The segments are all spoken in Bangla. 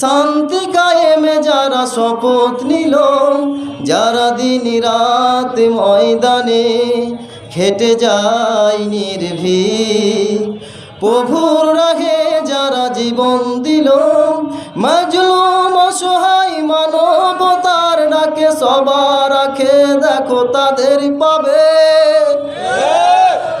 শান্তি কায়েমে যারা শপথ নিল, যারা দিন রাত ময়দানে খেটে যায় নির্ভীক। প্রভুর রাহে যারা জীবন দিল, মজলুম অসহায় মানবতার ডাকে সবার রাখে দেখো তাদের পাবে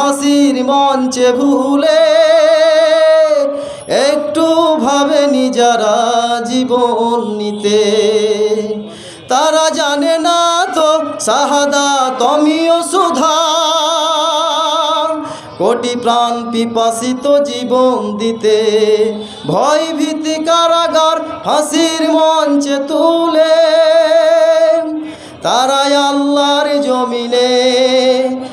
ফাঁসির মঞ্চে ভুলে একটু ভাবে যারা জীবন নিতে। তারা জানে না তো সাহাদা তমিও সুধা। কোটি প্রাণ পিপাসিত জীবন দিতে। ভয় ভীতি কারাগার হাসির মঞ্চে তুলে। তারাই আল্লাহর জমিনে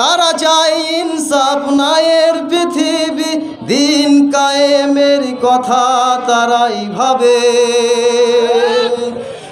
তারা যায় ইনসাফ নায়ের পৃথিবী দিন কায়েমের কথা তারাই ভাবে।